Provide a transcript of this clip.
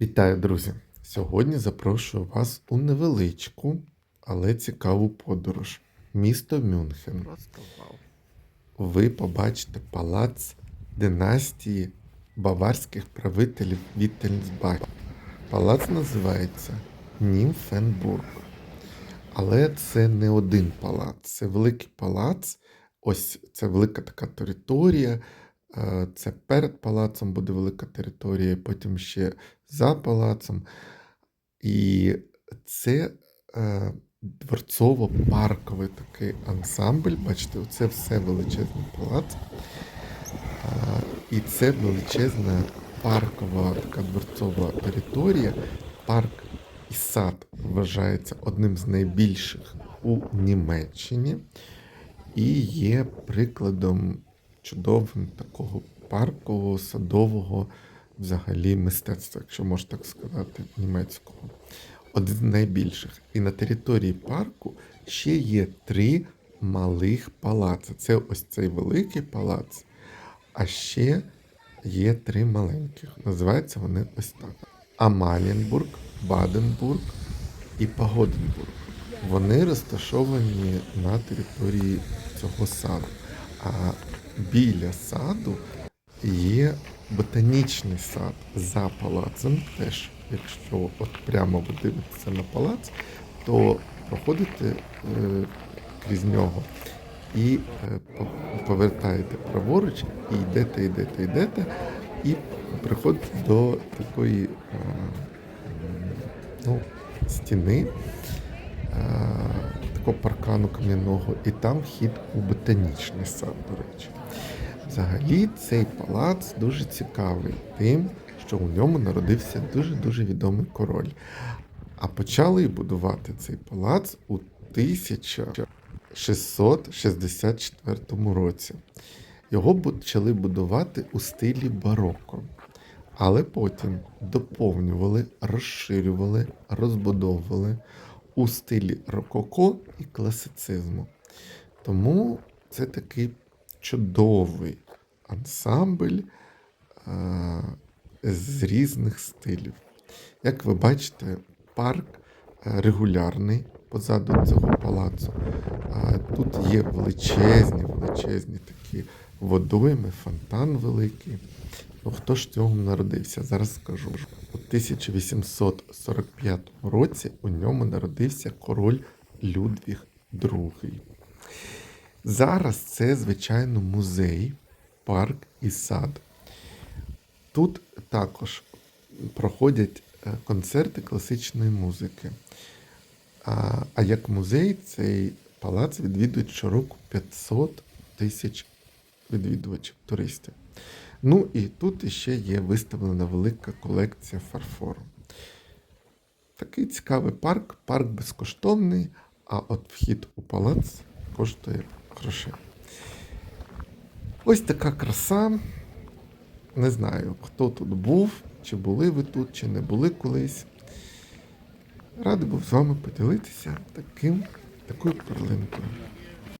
Вітаю, друзі! Сьогодні запрошую вас у невеличку, але цікаву подорож. Місто Мюнхен. Ви побачите палац династії баварських правителів Віттельсбах. Палац називається Німфенбург. Але це не один палац, це великий палац. Ось це велика така територія. Е, Це перед палацом буде велика територія, потім ще за палацом. І це е, дворцово-парковий такий ансамбль. Бачите, це все величезний палац. А, І це величезна паркова така дворцова територія. Парк і сад вважається одним з найбільших у Німеччині і є прикладом чудовим такого паркового, садового взагалі мистецтва, якщо можна так сказати, німецького. Один з найбільших. І на території парку ще є три малих палаци. Це ось цей великий палац, а ще є три маленьких. Називаються вони ось так: Амалієнбург, Баденбург і Погоденбург. Вони розташовані на території цього саду. А біля саду є ботанічний сад за палацем. Теж, якщо от прямо ви дивитеся на палац, то проходите е, крізь нього і е, повертаєте праворуч, і йдете, йдете, йдете, і приходите до такої е, ну, стіни, е, паркану кам'яного, і там вхід у ботанічний сад, до речі. Взагалі, цей палац дуже цікавий тим, що у ньому народився дуже-дуже відомий король. А почали будувати цей палац у 1664 році. Його почали будувати у стилі бароко, але потім доповнювали, розширювали, розбудовували у стилі рококо і класицизму. Тому це такий чудовий ансамбль з різних стилів. Як ви бачите, парк е, регулярний позаду цього палацу. Тут є величезні, величезні такі водойми, фонтан великий. Ну, хто ж в цьому народився? Зараз скажу. У 1845 році у ньому народився король Людвіг II. Зараз це, звичайно, музей, парк і сад. Тут також проходять е, концерти класичної музики. А, а як музей, цей палац відвідують щороку 500 тисяч відвідувачів, туристів. Ну і тут іще є виставлена велика колекція фарфору. Такий цікавий парк, парк безкоштовний, а от вхід у палац коштує грошей. Ось така краса. Не знаю, хто тут був, чи були ви тут, чи не були колись. Радий був з вами поділитися таким, такою перлинкою.